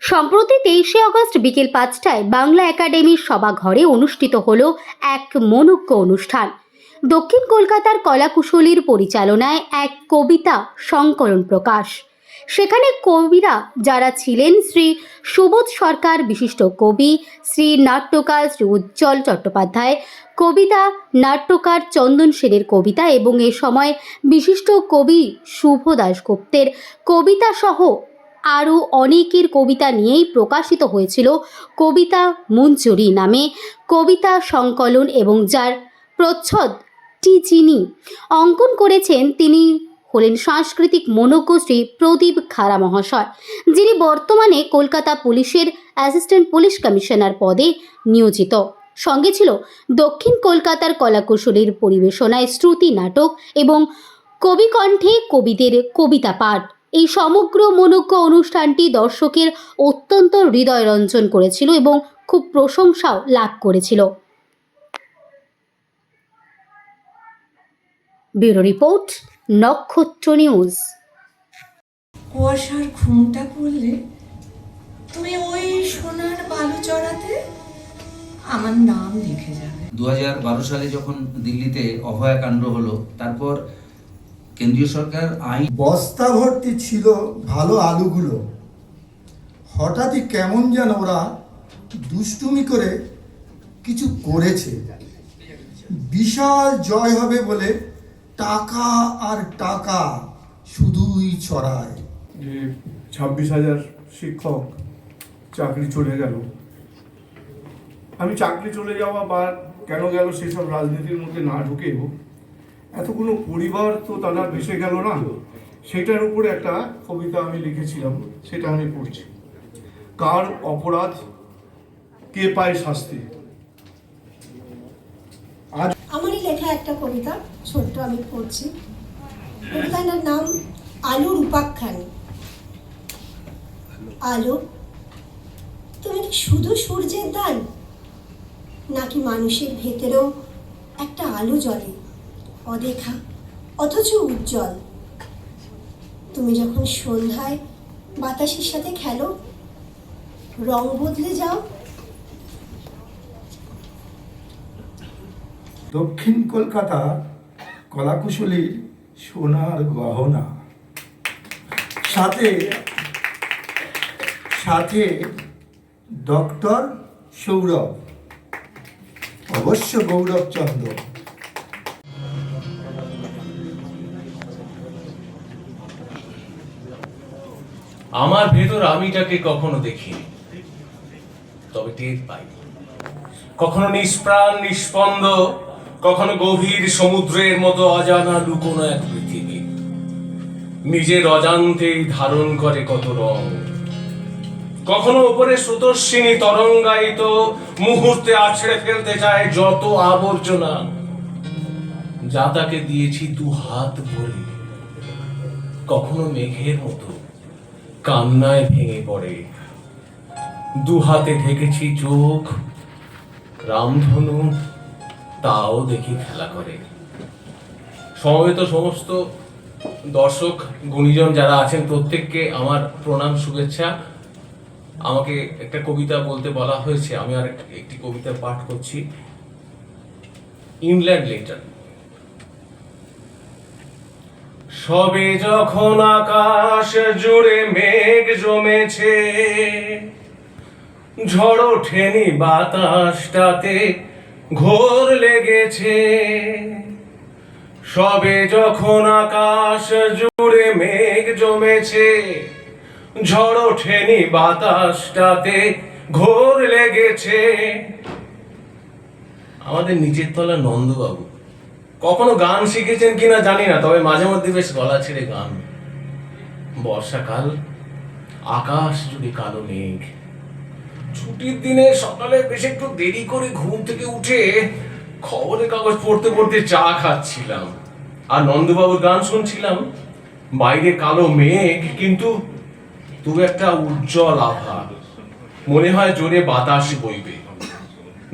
সম্প্রতি তেইশে আগস্ট বিকেল পাঁচটায় বাংলা একাডেমির সভাঘরে অনুষ্ঠিত হল এক মনোজ্ঞ অনুষ্ঠান। দক্ষিণ কলকাতার কলাকুশলীর পরিচালনায় এক কবিতা সংকলন প্রকাশ। সেখানে কবিরা যারা ছিলেন শ্রী সুবোধ সরকার বিশিষ্ট কবি, শ্রী নাট্যকার শ্রী উজ্জ্বল চট্টোপাধ্যায়, কবিতা নাট্যকার চন্দন সেনের কবিতা এবং এ সময় বিশিষ্ট কবি শুভ দাশগুপ্তের কবিতা সহ আরও অনেকের কবিতা নিয়েই প্রকাশিত হয়েছিল কবিতা মঞ্জুরি নামে। কবিতা সংকলন এবং যার প্রচ্ছদ টি যিনি অঙ্কন করেছেন তিনি হলেন সাংস্কৃতিক মনোজ্ঞ শ্রী প্রদীপ খাড়া মহাশয়, যিনি বর্তমানে কলকাতা পুলিশের অ্যাসিস্ট্যান্ট পুলিশ কমিশনার পদে নিয়োজিত। সঙ্গে ছিল দক্ষিণ কলকাতার কলাকুশলীর পরিবেশনায় শ্রুতি নাটক এবং কবিকণ্ঠে কবিদের কবিতা পাঠ। এই সমগ্র মনোজ্ঞ অনুষ্ঠানটি দর্শকের অত্যন্ত হৃদয়রঞ্জন করেছিল এবং খুব প্রশংসাও লাভ করেছিল। Bureau report Nakshatra news. কুয়াশার ঘুমটা পড়লে তুমি ওই সোনার বালু চড়াতে আমার নাম লিখে যাবে। দু হাজার বারো সালে যখন দিল্লিতে অভয়াকাণ্ড হলো তারপর কেন্দ্রীয় সরকার আইন বস্তা ভর্তি ছিল ভালো আলুগুলো। হঠাৎই কেমন যেন ওরা দুষ্টুমি করে কিছু করেছে। বিশাল জয় হবে বলে টাকা আর টাকা শুধুই ছড়ায়। যে ছাব্বিশ হাজার শিক্ষক চাকরি চলে গেল। আমি চাকরি চলে যাওয়া বা কেন গেল সেসব রাজনীতির মধ্যে না ঢুকেও এতগুলো পরিবার তো তারা ভেসে গেল না। সেটার উপরে একটা কবিতা আমি লিখেছিলাম, সেটা আমি পড়ছি। কার অপরাধ, কে পায় শাস্তি? আমারই লেখা একটা কবিতা, ছোট্ট আমি পড়ছি। কবিতাটার নাম আলুর উপাখ্যান আলো, তুমি কি শুধু সূর্যের দান, নাকি মানুষের ভেতরেও একটা আলো জ্বলে? অদেখা, অথচ উজ্জ্বল। তুমি যখন সন্ধ্যায় বাতাসের সাথে খেলো, রং বদলে যাও। দক্ষিণ কলকাতা কলাকুশলীর সোনার গহনা। সাথে সাথে ডক্টর সৌরভ, অবশ্য গৌরব আমার ভেতর আমিটাকে কখনো দেখিনি। তবে টের পাই। কখনো নিষ্প্রাণ নিষ্পন্দ, কখনো গভীর সমুদ্রের মতো অজানা লুকোনো এক পৃথিবী। নিজের অজান্তেই ধারণ করে কত রং। কখনো উপরে স্রোতস্বিনী তরঙ্গায়িত, মুহূর্তে আছড়ে ফেলতে চায় যত আবর্জনা। যা তাকে দিয়েছি দু হাত ভরে। কখনো মেঘের মতো। কান্নায় ভেঙে পড়ে। দু হাতে ঢেকেছি চোখ, রামধনু তাও দেখি খেলা করে। সমবেত সমস্ত দর্শক, গুণীজন যারা আছেন, প্রত্যেককে আমার প্রণাম, শুভেচ্ছা। আমাকে একটা কবিতা বলতে বলা হয়েছে, আমি আর একটি কবিতা পাঠ করছি। ইংল্যান্ড লেটার সবে যখন আকাশ জুড়ে মেঘ জমেছে, ঝড় ঠেনি বাতাসটাতে, ঘোর লেগেছে। সবে যখন আকাশ জুড়ে মেঘ জমেছে, ঝড় ঠেনি বাতাসটাতে, ঘোর লেগেছে। আমাদের নিচের তলা নন্দবাবু। কখনো গান শিখেছেন কিনা জানি না, তবে মাঝে মধ্যে বেশ গলা ছেড়ে গান। বর্ষাকাল, আকাশ জুড়ে কালো মেঘ। ছুটির দিনে সকালে বেশ একটু দেরি করে ঘুম থেকে উঠে খবরের কাগজ পড়তে পড়তে চা খাচ্ছিলাম। আর নন্দবাবুর গান শুনছিলাম। বাইরে কালো মেঘ, কিন্তু তবু একটা উজ্জ্বল আভা মনে হয় জোরে বাতাস বইবে।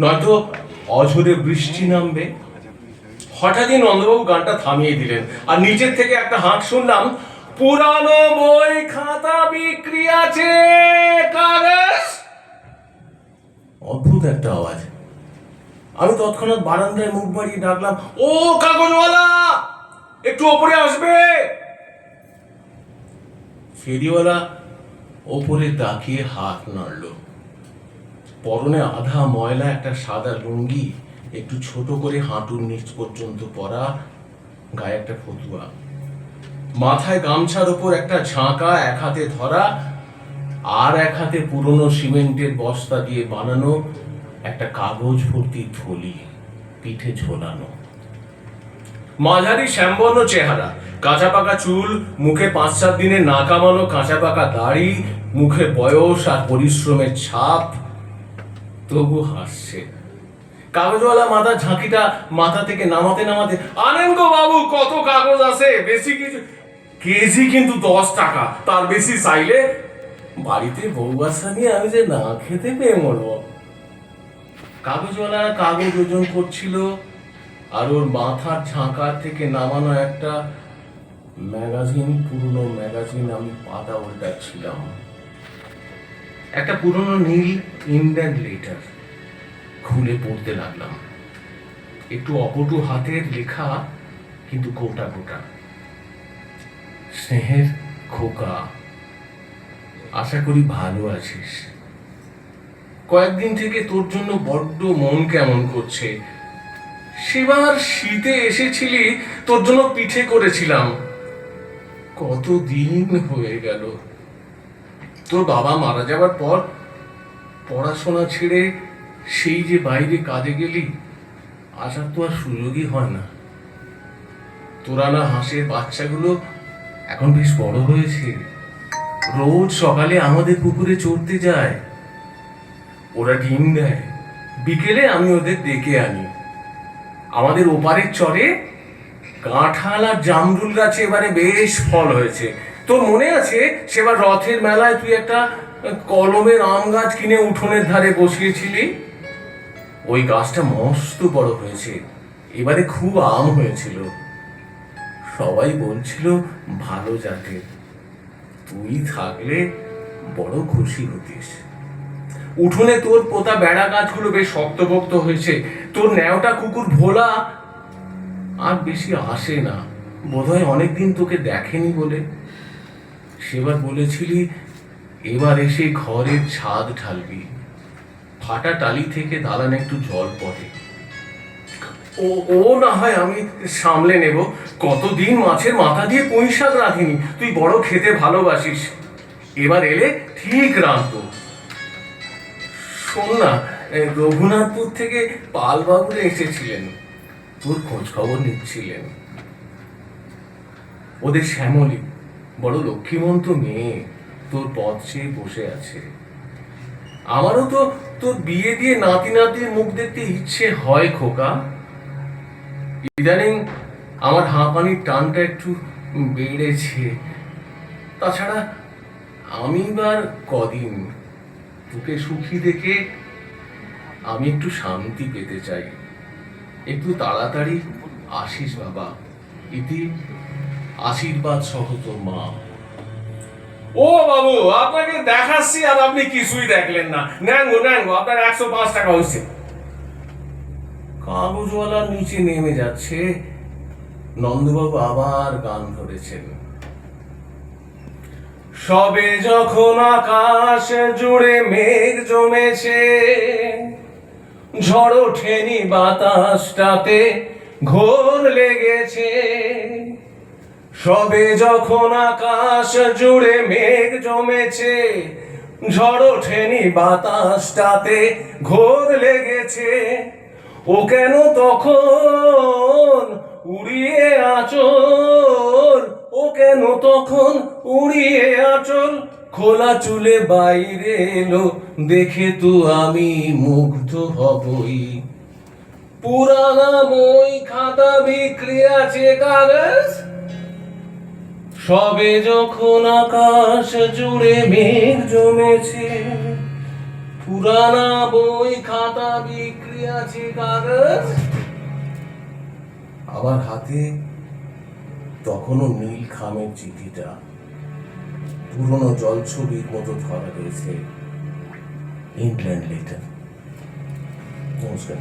নয়তো অঝরে বৃষ্টি নামবে। হঠাৎই নন্দবাবু গানটা থামিয়ে দিলেন। আর নিচের থেকে একটা হাঁক শুনলাম, পুরানো বই খাতা বিক্রি আছে, কাগজ? অদ্ভুত একটা আওয়াজ। আমি তৎক্ষণাৎ বারান্দায় মুখ বাড়িয়ে ডাকলাম, ও কাগজওয়ালা, একটু ওপরে আসবে? ফেরিওয়ালা ওপরে তাকিয়ে হাত নাড়ল। পরনে আধা ময়লা, একটা সাদা লুঙ্গি একটু ছোট করে হাঁটুর নিচ পর্যন্ত পরা গায়ে একটা ফতুয়া। মাথায় গামছার উপর একটা ঝাঁকা এক হাতে ধরা আর এক হাতে পুরনো সিমেন্টের বস্তা দিয়ে বানানো একটা কাগজ ভর্তি থলি পিঠে ঝোলানো। মাঝারি শ্যামবর্ণ চেহারা, কাঁচা পাকা চুল, মুখে পাঁচ সাত দিনে না কামানো কাঁচা পাকা দাড়ি, মুখে বয়স আর পরিশ্রমের ছাপ, তবু হাসছে। কাগজওয়ালা মাথার ঝাঁকিটা মাথা থেকে নামাতে নামাতে, আনেন গো বাবু, কত কাগজ আছে? বেশি কিছু কেজি কিন্তু দশ টাকা। তার বেশি চাইলে বাড়িতে বউ বাচ্চা নিয়ে আমি যে না খেতে পেয়ে মরবো। কাগজওয়ালা কাগজ ওজন করছিল, আর ওর মাথার ঝাঁকার থেকে নামানো একটা ম্যাগাজিন, পুরনো ম্যাগাজিন আমি পাতা উল্টাচ্ছিলাম। একটা পুরনো নীল ইন্ডিয়ান লেটার। খুলে পড়তে লাগলাম। একটু অপটু হাতের লেখা, কিন্তু গোটা গোটা। স্নেহের খোকা, আশা করি ভালো আছিস। কয়েকদিন থেকে তোর জন্য বড্ড মন কেমন করছে। সেবার শীতে এসেছিলি, তোর জন্য পিঠে করেছিলাম। কত দিন হয়ে গেল। তোর বাবা মারা যাওয়ার পর পড়াশোনা ছেড়ে সেই যে বাইরে কাজে গেলি, আসার তো আর সুযোগই হয় না। তোরা না হাঁসের বাচ্চাগুলো এখন বেশ বড় হয়েছে। রোজ সকালে আমাদের পুকুরে চড়তে যায়। ওরা ডিম দেয়। বিকেলে আমি ওদের ডেকে আনি। আমাদের ওপারের চরে কাঁঠাল আর জামরুল গাছে এবারে বেশ ফল হয়েছে। তোর মনে আছে? সেবার রথের মেলায় তুই একটা কলমের আম গাছ কিনে উঠোনের ধারে বসিয়েছিলি? ওই গাছটা মস্ত বড় হয়েছে। এবারে খুব আম হয়েছিল। সবাই বলছিল, ভালো জাতের তুই থাকলে বড় খুশি হতিস। উঠোনে তোর পোতা বেড়া গাছগুলো বেশ শক্তপোক্ত হয়েছে। তোর ন্যাওটা কুকুর ভোলা আর বেশি আসে না। বোধহয় অনেকদিন তোকে দেখেনি বলে। সেবার বলেছিলি, এবার এসে ঘরের ছাদ ঢালবি। ফাটা টালি থেকে দালানে একটু জল পড়ে। ও ও না হয় আমি সামলে নেব। কতদিন মাছের মাথা দিয়ে পুঁই শাক রাখিনি তুই বড় খেতে ভালোবাসিস। এবার এলে ঠিক রাঁধবো। শোন না রঘুনাথপুর থেকে পালবাবুরা এসেছিলেন। তোর খোঁজ খবর নিচ্ছিলেন। ওদের শ্যামলী, বড় লক্ষ্মীমন্ত মেয়ে, তোর পথ চেয়ে বসে আছে। আমারও তো তোর বিয়ে দিয়ে নাতি নাতির মুখ দেখতে ইচ্ছে হয় খোকা। ইদানিং আমার হাঁপানির টানটা একটু বেড়েছে। তাছাড়া আমি বার কদিন তোকে সুখী দেখে আমি একটু শান্তি পেতে চাই। একটু তাড়াতাড়ি আসিস বাবা। ইতি আশীর্বাদ সহ তোর মা। ও বাবু, আপনাকে দেখাচ্ছি আর আপনি কিছুই দেখলেন না। ন্যাঙ্গো গো নেন গো আপনার একশো পাঁচ টাকা হয়েছে। কাগজওয়ালা নিচে নেমে যাচ্ছে। নন্দবাবু আবার গান ধরেছেন। সবে যখন আকাশ জুড়ে মেঘ জমেছে, ঝড় ওঠেনি বাতাসটাতে, ঘোর লেগেছে। সবে যখন আকাশ জুড়ে মেঘ জমেছে, ঝড় ওঠেনি বাতাসটাতে, ঘোর লেগেছে। ও কেন তখন উড়িয়ে আচল? ও কেন তখন উড়িয়ে আচল? খোলা চুলে বাইরে এলো, দেখে তো আমি মুগ্ধ হবই। পুরানা মই খাতা বিক্রি আছে কাগজ? সবে যখন আকাশ জুড়ে মেঘ জমেছে, পুরানা বই খাতা বিক্রি আছে কাগজ। আবার হাতে তখনও নীল খামের চিঠিটা। পুরনো জলছবির মতো ধরা রয়েছে ইংল্যান্ড লেটার। নমস্কার।